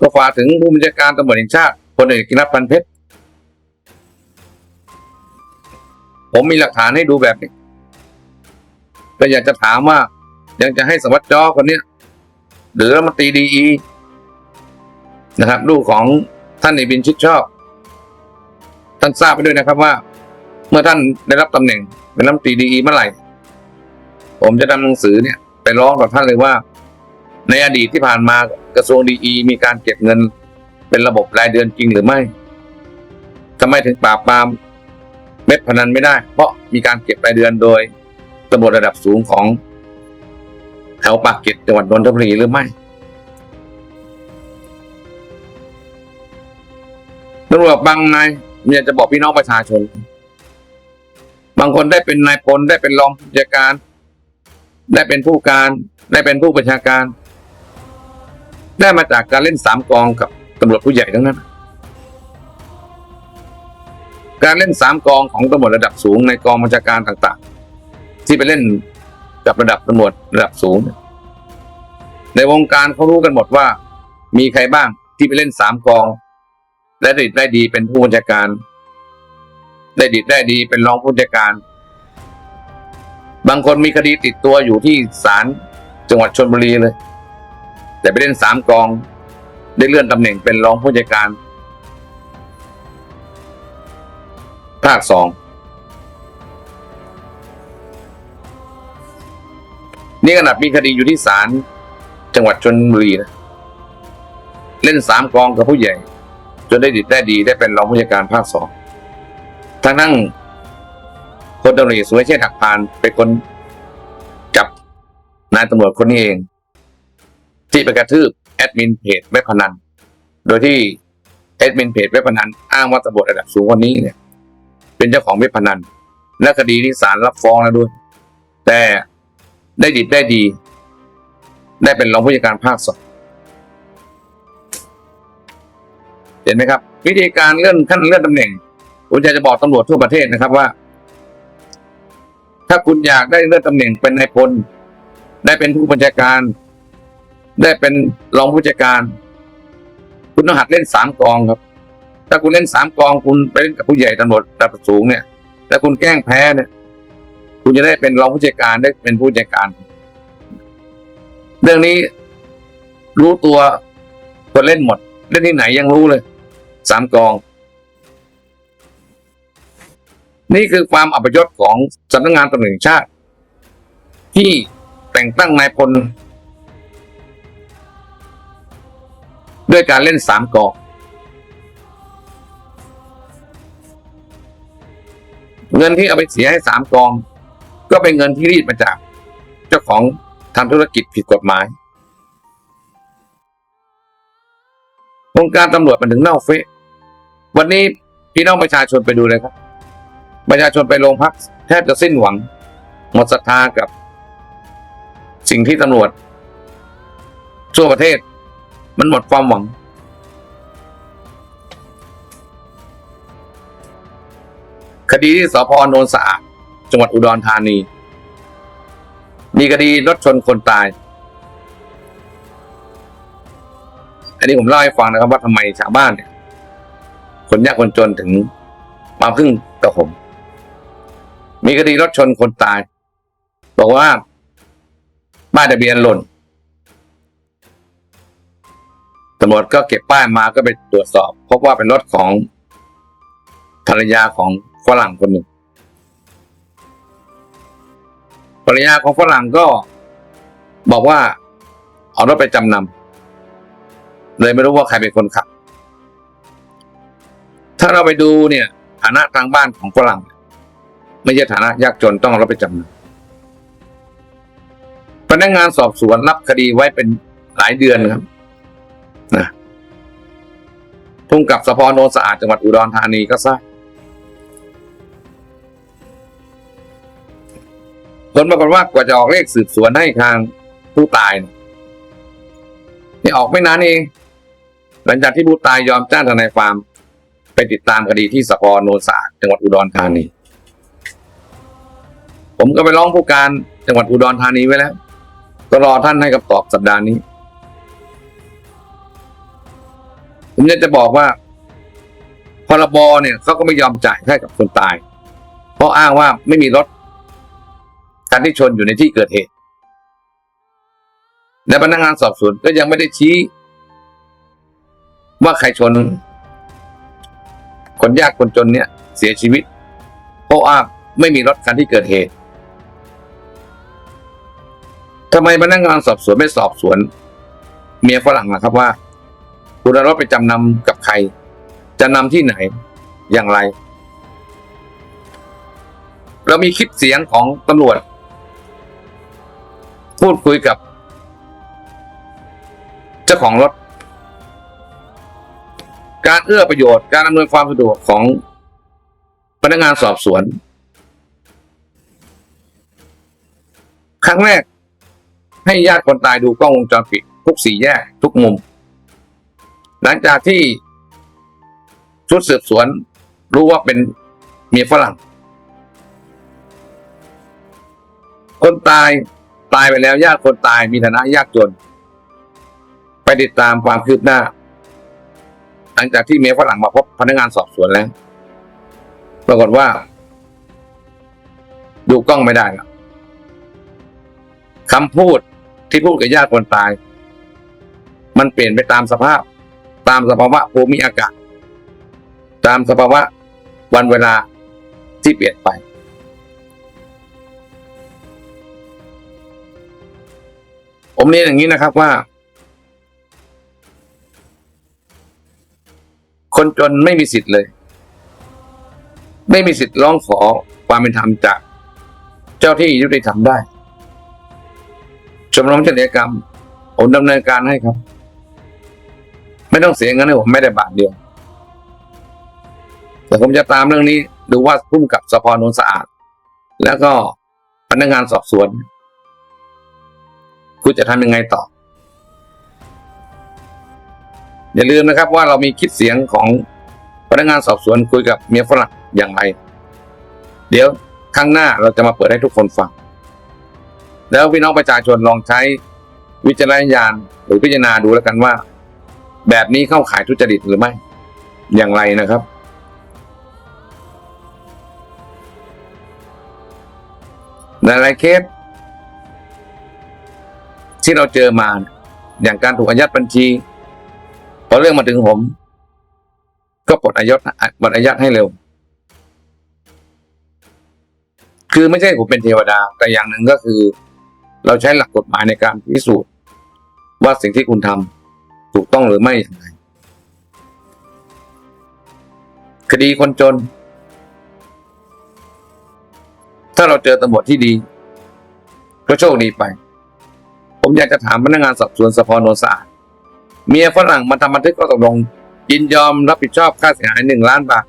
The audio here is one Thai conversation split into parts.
ก็ฝากถึงผู้บัญชาการตำรวจแห่งชาติพลเอกกินัทพันเพชรผมมีหลักฐานให้ดูแบบนี้ก็อยากจะถามว่า ยังจะให้สวัสดิ์จอคนนี้หรือรัฐมนตรีดีอีนะครับ ลูกของท่านในบินชิดชอบ ท่านทราบไปด้วยนะครับว่า เมื่อท่านได้รับตำแหน่ง เป็นรัฐมนตรีดีอีเมื่อไหร่ ผมจะนำหนังสือเนี่ย ไปร้องต่อท่านเลยว่า ในอดีตที่ผ่านมา กระทรวงดีอีมีการเก็บเงิน เป็นระบบรายเดือนจริงหรือไม่ทำไมถึงปราบปรามเม็ดพนันไม่ได้ เพราะมีการเก็บรายเดือนโดยตำรวจระดับสูงของแถวปากเกร็ดจังหวัดนนทบุรีหรือไม่ตำรวจบางนายอยากจะบอกพี่น้องประชาชน บางคนได้เป็นนายพลได้เป็นรองผู้จัดการ ได้เป็นผู้การ ได้เป็นผู้บัญชาการ ได้มาจากการเล่นสามกองกับตำรวจผู้ใหญ่ทั้งนั้น การเล่นสามกองของตำรวจระดับสูงในกองบัญชาการต่างๆ ที่ไปเล่นกับระดับตำรวจระดับสูง ในวงการเขารู้กันหมดว่า มีใครบ้างที่ไปเล่นสามกอง และได้ดิบได้ดีเป็นผู้บัญชาการ ได้ดิบได้ดีเป็นรองผู้บัญชาการ บางคนมีคดีติดตัวอยู่ที่ศาลจังหวัดชลบุรีเลย แต่ไปเล่นสามกอง ได้เลื่อนตำแหน่งเป็นรองผู้จัดการ ภาคสองนี่ขนาดมีคดีอยู่ที่ศาลจังหวัดชนบุรีนะ เล่นสามกองกับผู้ใหญ่ จนได้ดิดได้ดีได้เป็นรองผู้จัดการภาคสองทางนั่งคนตำรวจสุรเชษฐ์หักพานเป็นคนจับนายตำรวจคนนี้เอง ที่ไปกระทืบแอดมินเพจเว็บพนัน โดยที่แอดมินเพจเว็บพนันอ้างว่าตำรวจระดับสูงคนนี้เนี่ย เป็นเจ้าของเว็บพนัน และคดีนี้ศาลรับฟ้องแล้วด้วย แต่ได้ดิบได้ดี ได้เป็นรองผู้จัดการภาคสองเห็นไหมครับ วิธีการเลื่อนขั้นเลื่อนตำแหน่งผมอยากจะบอกตำรวจทั่วประเทศนะครับว่า ถ้าคุณอยากได้เลื่อนตำแหน่งเป็นนายพลได้เป็นผู้บัญชาการ ได้เป็นรองผู้จัดการ คุณต้องหัดเล่นสามกองครับ ถ้าคุณเล่นสามกองคุณไปเล่นกับผู้ใหญ่ตำรวจระดับสูงเนี่ยแต่คุณแกล้งแพ้เนี่ย คุณจะได้เป็นรองผู้จัดการได้เป็นผู้จัดการ เรื่องนี้รู้ตัวคนเล่นหมด เล่นที่ไหนยังรู้เลยสามกอง นี่คือความอัปยศของสำนักงานตำรวจแห่งชาติ ที่แต่งตั้งนายพล ด้วยการเล่นสามกองเงินที่เอาไปเสียให้สามกอง ก็เป็นเงินที่รีดมาจาก เจ้าของทำธุรกิจผิดกฎหมายวงการตำรวจมันถึงเน่าเฟะวันนี้พี่น้องประชาชนไปดูเลยครับ ประชาชนไปโรงพักแทบจะสิ้นหวัง หมดศรัทธากับ สิ่งที่ตำรวจทั่วประเทศ มันหมดความหวัง คดีที่สพโนนสะอาด จังหวัดอุดรธานี มีคดีรถชนคนตาย อันนี้ผมเล่าให้ฟังนะครับว่าทำไมชาวบ้านเนี่ย คนยากคนจนถึงมาพึ่งกับผม มีคดีรถชนคนตาย บอกว่าป้ายทะเบียนหล่น ตำรวจก็เก็บป้ายมาก็ไปตรวจสอบ พบว่าเป็นรถของภรรยาของฝรั่งคนหนึ่ง ภรรยาของฝรั่งก็บอกว่าเอารถไปจำนำเลยไม่รู้ว่าใครเป็นคนขับ ถ้าเราไปดูเนี่ยฐานะทางบ้านของฝรั่ง ไม่ใช่ฐานะยากจนต้องเอารถไปจำนำพนักงานสอบสวนรับคดีไว้เป็นหลายเดือนครับ นะพุ่งกับสพโนนสะอาดจังหวัดอุดรธานีก็ทราบผลปรากฏว่ากว่าจะออกเลขสืบสวนให้ทางผู้ตายนี่ออกไม่นานเอง หลังจากที่ผู้ตายยอมจ้างทนายความไปติดตามคดีที่สพโนนสะอาดจังหวัดอุดรธานี ผมก็ไปร้องผู้การจังหวัดอุดรธานีไว้แล้วก็รอท่านให้คำตอบสัปดาห์นี้ ผมอยากจะบอกว่าพรบเนี่ยเขาก็ไม่ยอมจ่ายให้กับคนตาย เพราะอ้างว่าไม่มีรถคันที่ชนอยู่ในที่เกิดเหตุ และพนักงานสอบสวนก็ยังไม่ได้ชี้ ว่าใครชน คนยากคนจนเนี่ย เสียชีวิต เพราะว่างไม่มีรถคันที่เกิดเหตุทำไมพนักงานสอบสวนไม่สอบสวน เมียฝรั่งล่ะครับว่า คุณเอารถไปจำนำกับใคร จะนำที่ไหนอย่างไร เรามีคลิปเสียงของตำรวจ พูดคุยกับ เจ้าของรถ การเอื้อประโยชน์การอำนวยความสะดวกของพนักงานสอบสวน ครั้งแรกให้ญาติคนตายดูกล้องวงจรปิด ทุกสี่แยกทุกมุม หลังจากที่ชุดสืบสวนรู้ว่าเป็นเมียฝรั่ง คนตายตายไปแล้วญาติคนตายมีฐานะยากจน ไปติดตามความคืบหน้า หลังจากที่เมียฝรั่งมาพบพนักงานสอบสวนแล้ว ปรากฏว่า ดูกล้องไม่ได้ล้วคำพูดที่พูดกับญาติคนตาย มันเปลี่ยนไปตามสภาพ ตามสภาวะภูมิอากาศ ตามสภาวะวันเวลาที่เปลี่ยนไป ผมเรียนอย่างนี้นะครับว่า คนจนไม่มีสิทธิ์เลย ไม่มีสิทธิ์ร้องขอความเป็นธรรมจากเจ้าที่ยุติธรรมได้ชมรมเฉลียกรรมผมดำเนินการให้ครับ ไม่ต้องเสียเงินให้ผมไม่ได้บาทเดียว แต่ผมจะตามเรื่องนี้ดูว่าพุ่มกับสพนนสะอาด แล้วก็พนักงานสอบสวน คุณจะทำยังไงต่อ อย่าลืมนะครับว่าเรามีคลิปเสียงของพนักงานสอบสวนคุยกับเมียฝรั่งอย่างไร เดี๋ยวครั้งหน้าเราจะมาเปิดให้ทุกคนฟัง แล้วพี่น้องประชาชนลองใช้วิจารณญาณหรือพิจารณาดูแล้วกันว่า แบบนี้เข้าขายทุจริตหรือไม่ อย่างไรนะครับ ในหลายเคส ที่เราเจอมา อย่างการถูกอายัดบัญชี พอเรื่องมาถึงผม ก็ปลดอายัดปลดอายัดให้เร็ว คือไม่ใช่ผมเป็นเทวดา แต่อย่างหนึ่งก็คือ เราใช้หลักกฎหมายในการพิสูจน์ว่าสิ่งที่คุณทำ ถูกต้องหรือไม่อย่างไรคดีคนจน ถ้าเราเจอตำรวจที่ดี ก็โชคดีไป ผมอยากจะถามพนักงานสอบสวนสพนนสะอาดเมียฝรั่งมาทำบันทึกข้อตกลง ยินยอมรับผิดชอบค่าเสียหายหนึ่งล้านบาท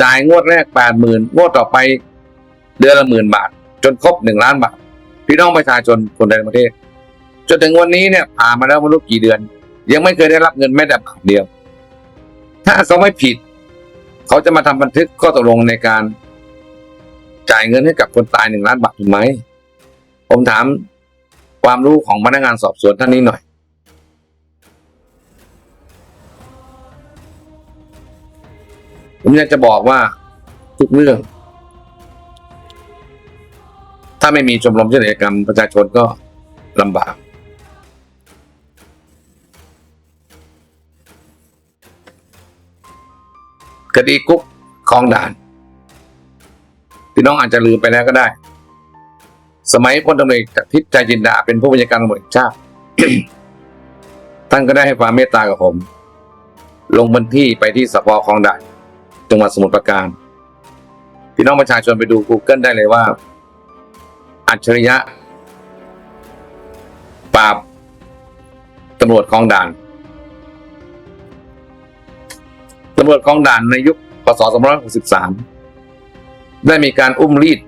จ่ายงวดแรกแปดหมื่นงวดต่อไป เดือนละหมื่นบาท จนครบหนึ่งล้านบาท พี่น้องประชาชนคนในประเทศจนถึงวันนี้เนี่ยผ่านมาแล้วไม่รู้กี่เดือน ยังไม่เคยได้รับเงินแม้แต่บาทเดียว ถ้าเขาไม่ผิด เขาจะมาทำบันทึกข้อตกลงในการจ่ายเงินให้กับคนตายหนึ่งล้านบาทถูกไหม ผมถามความรู้ของพนักงานสอบสวนท่านนี้หน่อย ผมอยากจะบอกว่าทุกเรื่อง ถ้าไม่มีชมรมช่วยเหลือกรรมประชาชนก็ลำบาก คดีกุ๊กคลองด่าน พี่น้องอาจจะลืมไปแล้วก็ได้ สมัยพลตำรวจจากทิพย์ใจจินดาเป็นผู้บัญชาการตำรวจชาติท่านก็ได้ให้ความเมตตากับผม ลงพื้นที่ไปที่สพคลองด่านจังหวัดสมุทรปราการพี่น้องประชาชนไปดู Google ได้เลยว่า อัจฉริยะ ปราบตำรวจคลองด่าน ตำรวจคลองด่านในยุคพศ2563 ได้มีการอุ้มรีด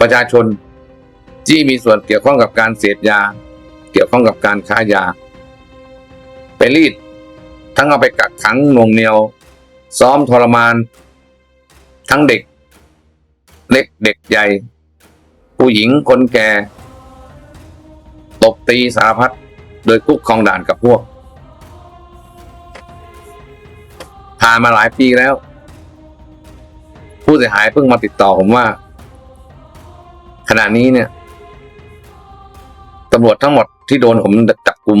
ประชาชนที่มีส่วนเกี่ยวข้องกับการเสพยา เกี่ยวข้องกับการค้ายา ไปรีด ทั้งเอาไปกักขังหน่วงเหนียว ซ้อมทรมาน ทั้งเด็ก เล็กเด็กใหญ่ ผู้หญิงคนแก่ ตบตีสารพัดโดยคุกคลองด่านกับพวก ผ่านมาหลายปีแล้ว ผู้เสียหายเพิ่งมาติดต่อผมว่า ขณะนี้เนี่ยตำรวจทั้งหมดที่โดนผมจับกลุ่ม